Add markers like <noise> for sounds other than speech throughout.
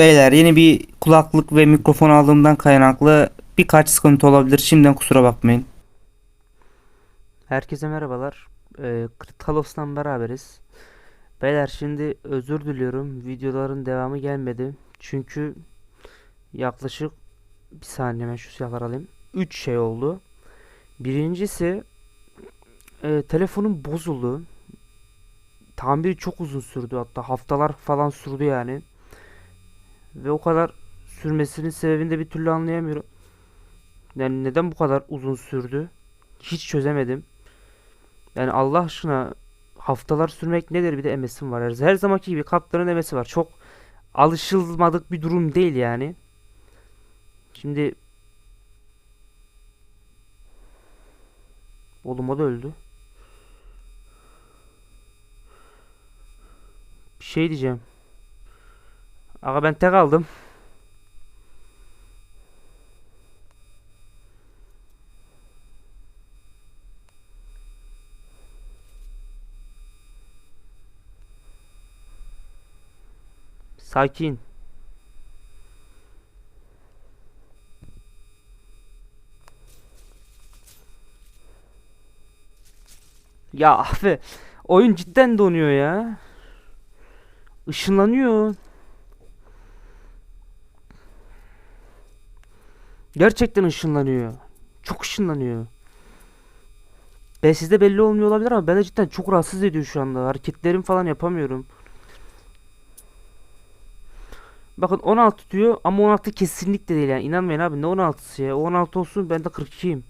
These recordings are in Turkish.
Beyler yeni bir kulaklık ve mikrofon aldığımdan kaynaklı birkaç sıkıntı olabilir. Şimdiden kusura bakmayın. Herkese merhabalar. Ee, Critical Ops'tan beraberiz. Beyler şimdi özür diliyorum. Videoların devamı gelmedi. Çünkü yaklaşık bir saniye ben şu silahları alayım. 3 şey oldu. Birincisi e, telefonum bozuldu. Tamiri çok uzun sürdü hatta haftalar falan sürdü yani. Ve o kadar sürmesinin sebebini de bir türlü anlayamıyorum. Yani neden bu kadar uzun sürdü? Hiç çözemedim. Yani Allah aşkına haftalar sürmek nedir bir de MS'im var. Her zamanki gibi kaptanın MS'i var. Çok alışılmadık bir durum değil yani. Şimdi Oğlum da öldü. Bir şey diyeceğim. Aga ben tek aldım. Sakin. Ya abi oyun cidden donuyor ya. Işınlanıyor. Gerçekten ışınlanıyor. Çok ışınlanıyor. Ben sizde belli olmuyor olabilir ama beni cidden çok rahatsız ediyor şu anda. Hareketlerim falan yapamıyorum. Bakın 16 diyor ama 16 kesinlikle değil yani. İnanmayın abi ne 16'sı ya. O 16 olsun ben de 42'yim.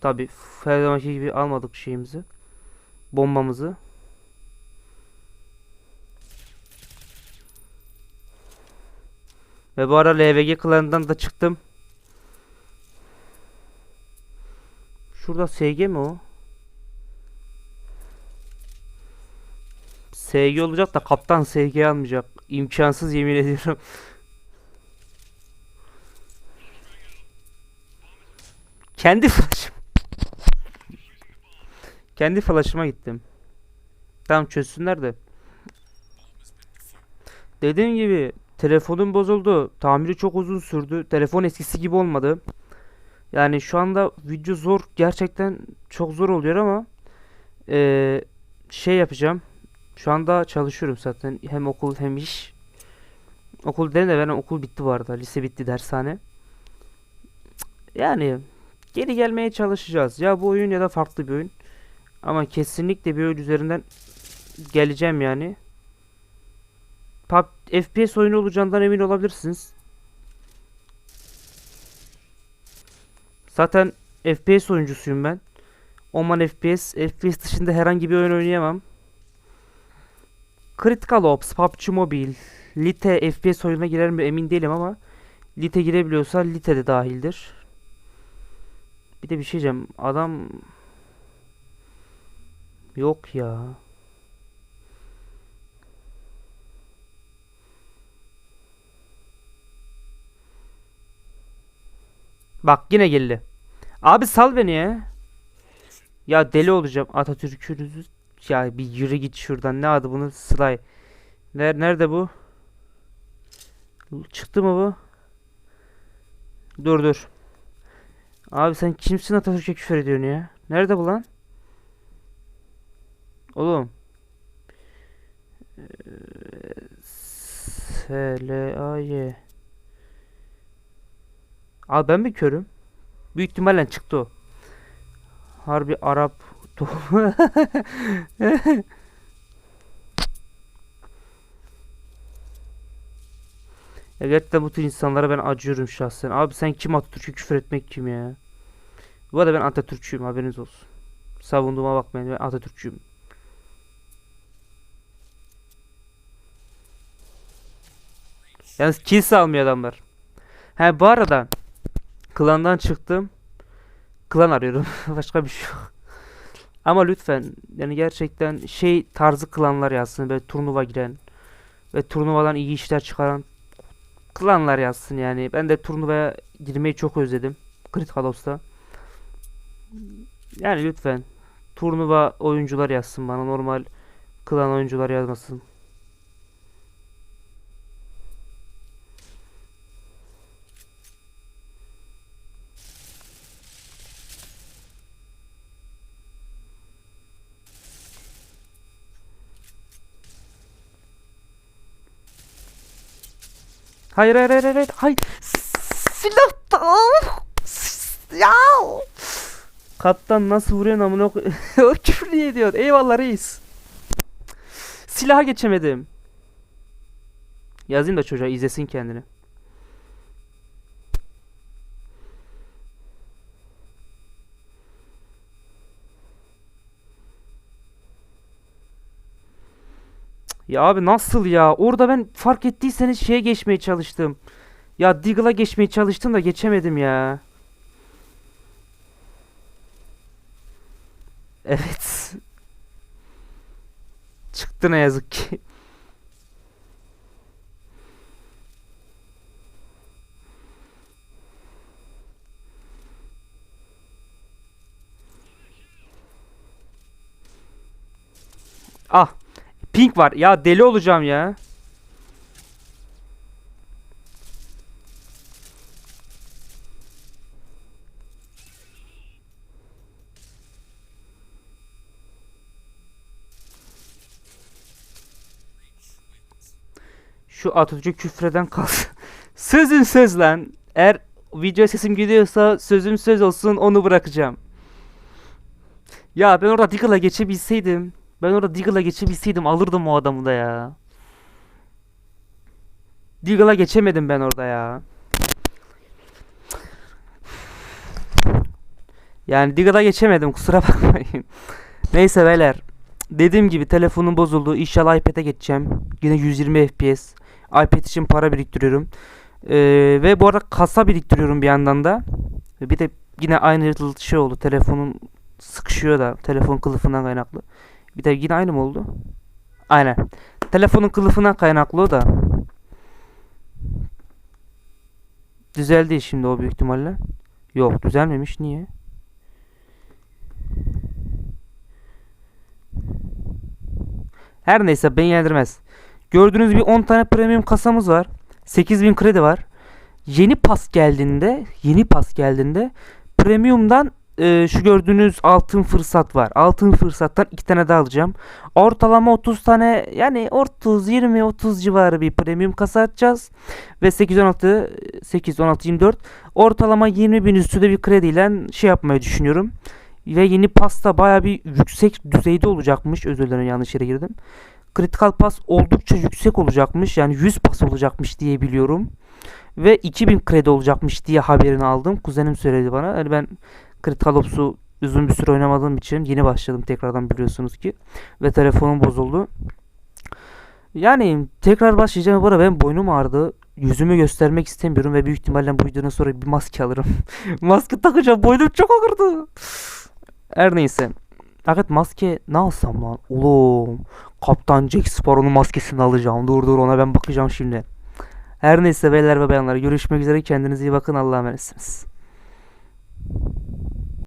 Tabi her zamanki gibi almadık şeyimizi. Bombamızı. Ve bu ara LVG klanından da çıktım. Şurada SG mi o? SG olacak da kaptan SG almayacak. İmkansız yemin ediyorum. <laughs> Kendi flash'ım. Kendi flash'ıma gittim. Tamam çözsünler de. Dediğim gibi telefonum bozuldu. Tamiri çok uzun sürdü. Telefon eskisi gibi olmadı. Yani şu anda video zor. Gerçekten çok zor oluyor ama eee, şey yapacağım. Şu anda çalışıyorum zaten. Hem okul hem iş. Okul değil de benim okul bitti bu arada. Lise bitti dershane. Yani geri gelmeye çalışacağız. Ya bu oyun ya da farklı bir oyun. Ama kesinlikle bir oyun üzerinden geleceğim yani. PUB FPS oyunu olacağından emin olabilirsiniz. Zaten FPS oyuncusuyum ben. Oman FPS, FPS dışında herhangi bir oyun oynayamam. Critical Ops, PUBG Mobile, Lite FPS oyununa girer mi emin değilim ama Lite girebiliyorsa Lite de dahildir. Bir de bir şey diyeceğim. Adam yok ya. Bak yine geldi. Abi sal beni ya. Ya deli olacağım. Atatürk'ünüzü ya bir yürü git şuradan. Ne adı bunun? Slay. Ner nerede bu? Çıktı mı bu? Dur dur. Abi sen kimsin Atatürk'e küfür ediyorsun ya? Nerede bu lan? Oğlum. S L A Y. Abi ben mi körüm? Büyük ihtimalle çıktı o. Harbi Arap tohumu. Ya <laughs> gerçekten bu tür insanlara ben acıyorum şahsen. Abi sen kim Atatürk'e küfür etmek kim ya? Bu arada ben Atatürkçüyüm haberiniz olsun. Savunduğuma bakmayın ben Atatürkçüyüm. Yalnız kill almıyor adamlar. He bu arada klandan çıktım. Klan arıyorum. <laughs> Başka bir şey yok. Ama lütfen yani gerçekten şey tarzı klanlar yazsın. Böyle turnuva giren ve turnuvadan iyi işler çıkaran klanlar yazsın yani. Ben de turnuvaya girmeyi çok özledim. Critical Ops'ta. Yani lütfen turnuva oyuncular yazsın bana normal Klan oyuncular yazmasın. Hayır hayır hayır hayır. Hayır. Silah da. Ya. Kaptan nasıl vuruyorsun amına <laughs> O küfür ediyor? Eyvallah reis. Silaha geçemedim. Yazayım da çocuğa izlesin kendini. Ya abi nasıl ya? Orada ben fark ettiyseniz şeye geçmeye çalıştım. Ya Deagle'a geçmeye çalıştım da geçemedim ya. Evet. <laughs> Çıktı ne yazık ki. Ah. Pink var. Ya deli olacağım ya. Şu Atatürk'ü küfreden kalsın. <laughs> Sözüm söz lan. Eğer video sesim gidiyorsa sözüm söz olsun onu bırakacağım. Ya ben orada Deagle'a geçebilseydim. Ben orada Deagle'a geçebilseydim alırdım o adamı da ya. Deagle'a geçemedim ben orada ya. Yani Deagle'a geçemedim kusura <laughs> bakmayın. Neyse beyler. Dediğim gibi telefonum bozuldu. İnşallah iPad'e geçeceğim. Yine 120 FPS. iPad için para biriktiriyorum. Ee, ve bu arada kasa biriktiriyorum bir yandan da. Bir de yine aynı şey oldu. Telefonun sıkışıyor da telefon kılıfından kaynaklı. Bir de yine aynı mı oldu? Aynen. Telefonun kılıfından kaynaklı o da. Düzeldi şimdi o büyük ihtimalle. Yok düzelmemiş. Niye? Her neyse beni ilgilendirmez. Gördüğünüz bir 10 tane premium kasamız var. 8000 kredi var. Yeni pas geldiğinde, yeni pas geldiğinde premium'dan e, şu gördüğünüz altın fırsat var. Altın fırsattan iki tane daha alacağım. Ortalama 30 tane yani 30 20 30 civarı bir premium kasa açacağız ve 816 8 16 24 ortalama 20 bin üstünde bir krediyle şey yapmayı düşünüyorum. Ve yeni pasta baya bir yüksek düzeyde olacakmış. Özür dilerim yanlış yere girdim. Critical pas oldukça yüksek olacakmış. Yani 100 pas olacakmış diye biliyorum. Ve 2000 kredi olacakmış diye haberini aldım. Kuzenim söyledi bana. Yani ben Critical uzun bir süre oynamadığım için yeni başladım tekrardan biliyorsunuz ki. Ve telefonum bozuldu. Yani tekrar başlayacağım. Bu arada benim boynum ağrıdı. Yüzümü göstermek istemiyorum ve büyük ihtimalle bu videodan sonra bir maske alırım. <laughs> maske takacağım. Boynum çok ağrıdı. Her neyse. Fakat maske ne alsam lan? Oğlum. Kaptan Jack Sparrow'un maskesini alacağım. Dur dur ona ben bakacağım şimdi. Her neyse beyler ve bayanlar görüşmek üzere. Kendinize iyi bakın. Allah'a emanetsiniz.